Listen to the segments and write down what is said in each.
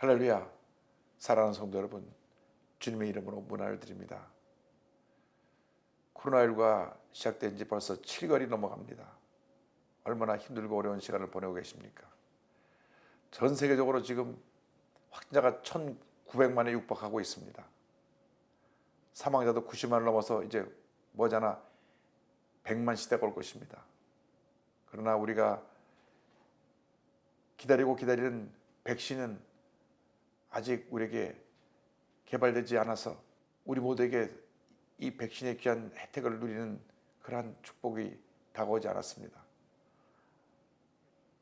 할렐루야. 사랑하는 성도 여러분, 주님의 이름으로 문안을 드립니다. 코로나19가 시작된 지 벌써 7개월이 넘어갑니다. 얼마나 힘들고 어려운 시간을 보내고 계십니까? 전 세계적으로 지금 확진자가 1,900만에 육박하고 있습니다. 사망자도 90만을 넘어서 이제 머지않아 100만 시대가 올 것입니다. 그러나 우리가 기다리고 기다리는 백신은 아직 우리에게 개발되지 않아서 우리 모두에게 이 백신의 귀한 혜택을 누리는 그러한 축복이 다가오지 않았습니다.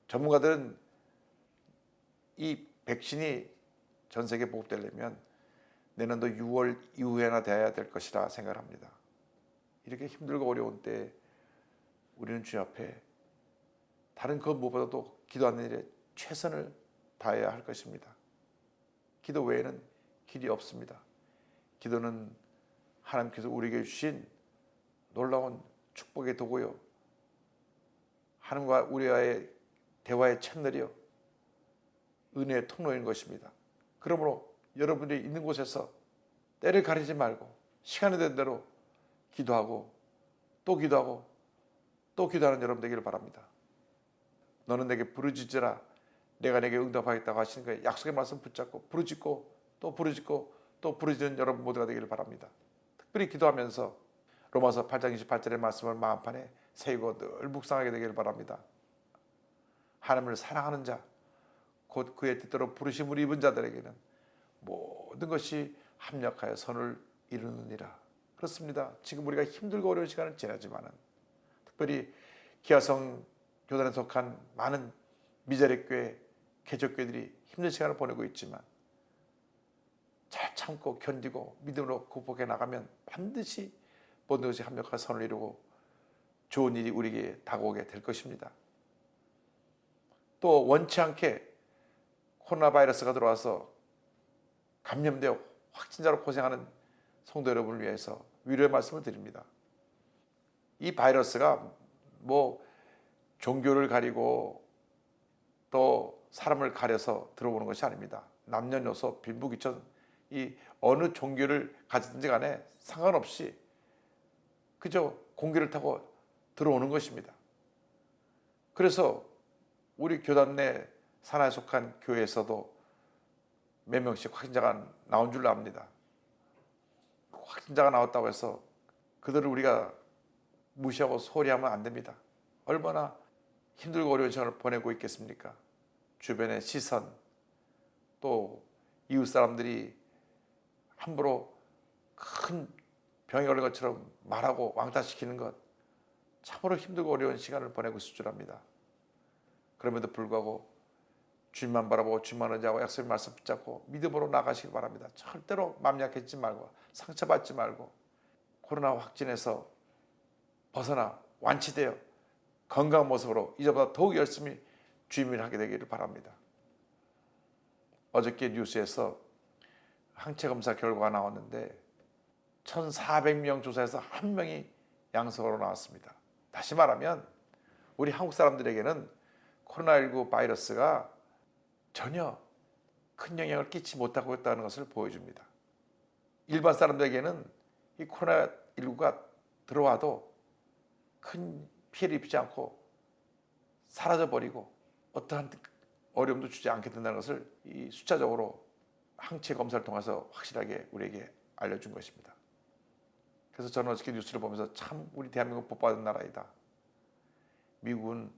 전문가들은 이 백신이 전 세계 보급되려면 내년도 6월 이후에나 돼야 될 것이라 생각합니다. 이렇게 힘들고 어려운 때 우리는 주 앞에 다른 그 무엇보다도 기도하는 일에 최선을 다해야 할 것입니다. 기도 외에는 길이 없습니다. 기도는 하나님께서 우리에게 주신 놀라운 축복의 도구요. 하나님과 우리와의 대화의 채널이요. 은혜의 통로인 것입니다. 그러므로 여러분들이 있는 곳에서 때를 가리지 말고 시간이 된 대로 기도하고 또 기도하고 또 기도하는 여러분 되기를 바랍니다. 너는 내게 부르짖으라 내가 내게 응답하겠다고 하시는 거예요. 약속의 말씀 붙잡고 부르짖고 또 부르짖고 또 부르짖는 여러분 모두가 되기를 바랍니다. 특별히 기도하면서 로마서 8장 28절의 말씀을 마음판에 세우고 늘 묵상하게 되기를 바랍니다. 하나님을 사랑하는 자, 곧 그의 뜻대로 부르심을 입은 자들에게는 모든 것이 합력하여 선을 이루느니라. 그렇습니다. 지금 우리가 힘들고 어려운 시간을 지나지만은 특별히 기아성 교단에 속한 많은 미자립 교회, 개척교회들이 힘든 시간을 보내고 있지만 잘 참고 견디고 믿음으로 극복해 나가면 반드시 모든 것이 합력한 선을 이루고 좋은 일이 우리에게 다가오게 될 것입니다. 또 원치 않게 코로나 바이러스가 들어와서 감염되어 확진자로 고생하는 성도 여러분을 위해서 위로의 말씀을 드립니다. 이 바이러스가 뭐 종교를 가리고 또 사람을 가려서 들어오는 것이 아닙니다. 남녀노소 빈부귀천 이 어느 종교를 가지든지 간에 상관없이 그저 공기를 타고 들어오는 것입니다. 그래서 우리 교단 내 산하에 속한 교회에서도 몇 명씩 확진자가 나온 줄로 압니다. 확진자가 나왔다고 해서 그들을 우리가 무시하고 소리하면 안 됩니다. 얼마나 힘들고 어려운 시간을 보내고 있겠습니까? 주변의 시선, 또 이웃 사람들이 함부로 큰 병에 걸린 것처럼 말하고 왕따시키는 것 참으로 힘들고 어려운 시간을 보내고 있을 줄 압니다. 그럼에도 불구하고 주님만 바라보고 주님만 의지하고 약속의 말씀 붙잡고 믿음으로 나가시기 바랍니다. 절대로 마음 약해지지 말고 상처받지 말고 코로나 확진에서 벗어나 완치되어 건강한 모습으로 이제보다 더욱 열심히 주임을 하게 되기를 바랍니다. 어저께 뉴스에서 항체 검사 결과가 나왔는데 1,400명 조사에서 한 명이 양성으로 나왔습니다. 다시 말하면 우리 한국 사람들에게는 코로나19 바이러스가 전혀 큰 영향을 끼치 못하고 있다는 것을 보여줍니다. 일반 사람들에게는 이 코로나19가 들어와도 큰 피해를 입지 않고 사라져 버리고 어떠한 어려움도 주지 않게 된다는 것을 이 숫자적으로 항체 검사를 통해서 확실하게 우리에게 알려준 것입니다. 그래서 저는 어저께 뉴스를 보면서 참 우리 대한민국 복받은 나라이다. 미국은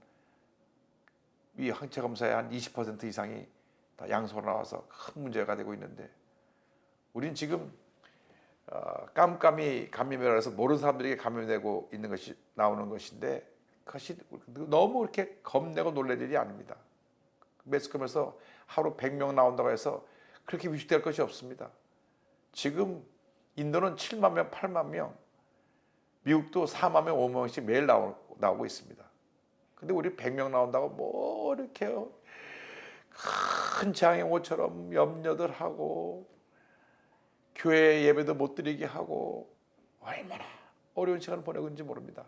이 항체 검사의 한 20% 이상이 다 양소로 나와서 큰 문제가 되고 있는데 우린 지금 어, 깜깜이 감염이라 해서 모르는 사람들에게 감염되고 있는 것이 나오는 것인데 그것이 너무 이렇게 겁내고 놀랄 일이 아닙니다. 매스컴에서 하루 100명 나온다고 해서 그렇게 위축될 것이 없습니다. 지금 인도는 7만 명, 8만 명, 미국도 4만 명, 5만 명씩 매일 나오, 나오고 있습니다. 근데 우리 100명 나온다고 뭐 이렇게 큰 장애모처럼 염려들 하고 교회 예배도 못 드리게 하고 얼마나 어려운 시간을 보내고 있는지 모릅니다.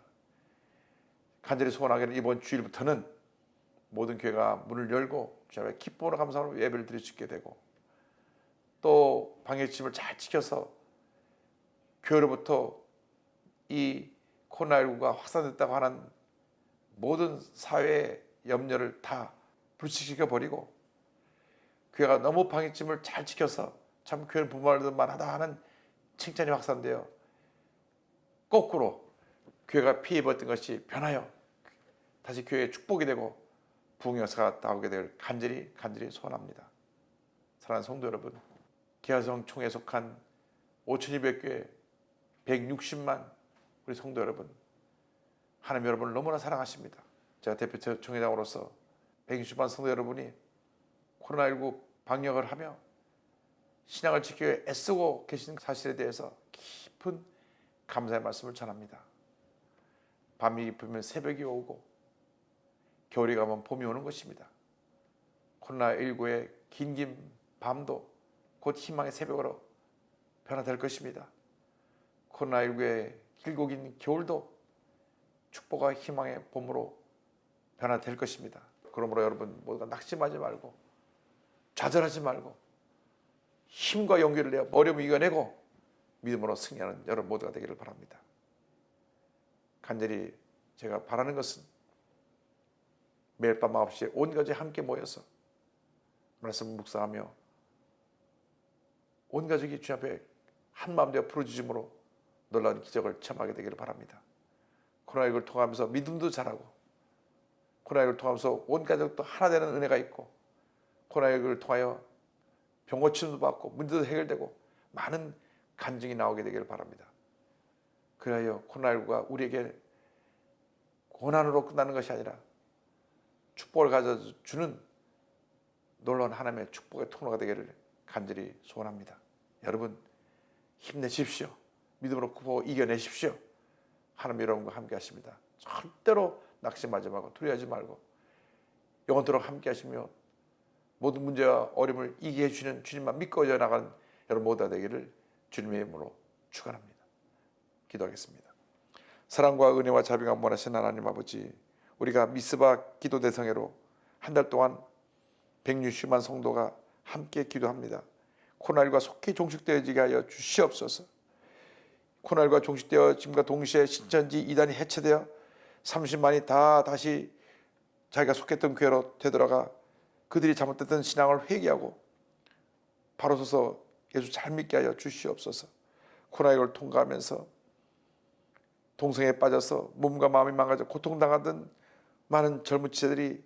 간절히 소원하기를 이번 주일부터는 모든 교회가 문을 열고 주님의 기쁨으로 감사하고 예배를 드릴 수 있게 되고 또 방역지침을 잘 지켜서 교회로부터 이 코로나19가 확산됐다고 하는 모든 사회의 염려를 다 불식시켜 버리고 교회가 너무 방역지침을 잘 지켜서 참 교회는 부모들만 하다 하는 칭찬이 확산되어 거꾸로 교회가 피해 입었던 것이 변하여 다시 교회의 축복이 되고 부흥여사가 나오게 될 간절히 간절히 소원합니다. 사랑하는 성도 여러분, 기아성 총에 속한 5,200교회 160만 우리 성도 여러분, 하나님 여러분을 너무나 사랑하십니다. 제가 대표 총회장으로서 160만 성도 여러분이 코로나19 방역을 하며 신앙을 지키기 애쓰고 계신 사실에 대해서 깊은 감사의 말씀을 전합니다. 밤이 깊으면 새벽이 오고 겨울이 가면 봄이 오는 것입니다. 코로나19의 긴긴 밤도 곧 희망의 새벽으로 변화될 것입니다. 코로나19의 길고 긴 겨울도 축복과 희망의 봄으로 변화될 것입니다. 그러므로 여러분 모두가 낙심하지 말고 좌절하지 말고 힘과 용기를 내어 어려움을 이겨내고 믿음으로 승리하는 여러분 모두가 되기를 바랍니다. 간절히 제가 바라는 것은 매일 밤 9시에 온 가족이 함께 모여서 말씀 묵상하며 온 가족이 주 앞에 한 마음 되어 부르짖음으로 놀라운 기적을 체험하게 되기를 바랍니다. 코로나19를 통하면서 믿음도 자라고 코로나19를 통하면서 온 가족도 하나 되는 은혜가 있고 코로나19를 통하여 병고침도 받고 문제도 해결되고 많은 간증이 나오게 되기를 바랍니다. 그리하여 코로나19가 우리에게 고난으로 끝나는 것이 아니라 축복을 가져주는 놀라운 하나님의 축복의 통로가 되기를 간절히 소원합니다. 여러분 힘내십시오. 믿음으로 구호 이겨내십시오. 하나님 여러분과 함께 하십니다. 절대로 낙심하지 말고 두려워하지 말고 영원토록 함께 하시며 모든 문제와 어려움을 이기해 주시는 주님만 믿고 이어나가는 여러분 모두가 되기를 주님의 이름으로 축원합니다. 기도하겠습니다. 사랑과 은혜와 자비가 원하신 하나님 아버지 우리가 미스바 기도 대성회로 한 달 동안 160만 성도가 함께 기도합니다. 코로나19가 속히 종식되어지게 하여 주시옵소서. 코로나19가 종식되어짐과 동시에 신천지 이단이 해체되어 30만이 다 다시 자기가 속했던 교회로 되돌아가 그들이 잘못됐던 신앙을 회개하고 바로 서서 예수 잘 믿게 하여 주시옵소서. 코로나19를 통과하면서 동성애에 빠져서 몸과 마음이 망가져 고통당하던 많은 젊은 지체들이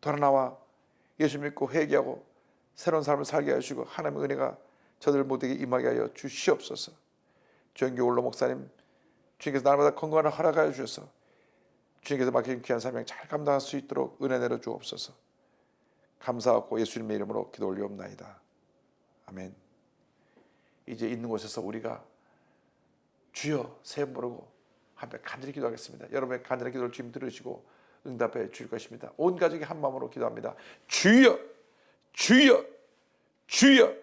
돌아나와 예수 믿고 회개하고 새로운 삶을 살게 하시고 하나님의 은혜가 저들 모두에게 임하게 하여 주시옵소서. 주연교 올로 목사님 주님께서 날마다 건강을 허락하여 주셔서 주님께서 맡긴 귀한 사명 잘 감당할 수 있도록 은혜 내려 주옵소서. 감사하고 예수님의 이름으로 기도 올리옵나이다. 아멘. 이제 있는 곳에서 우리가 주여 세 부르고 한번 간절히 기도하겠습니다. 여러분의 간절한 기도를 주님 들으시고 응답해 주실 것입니다. 온 가족이 한 마음으로 기도합니다. 주여, 주여, 주여.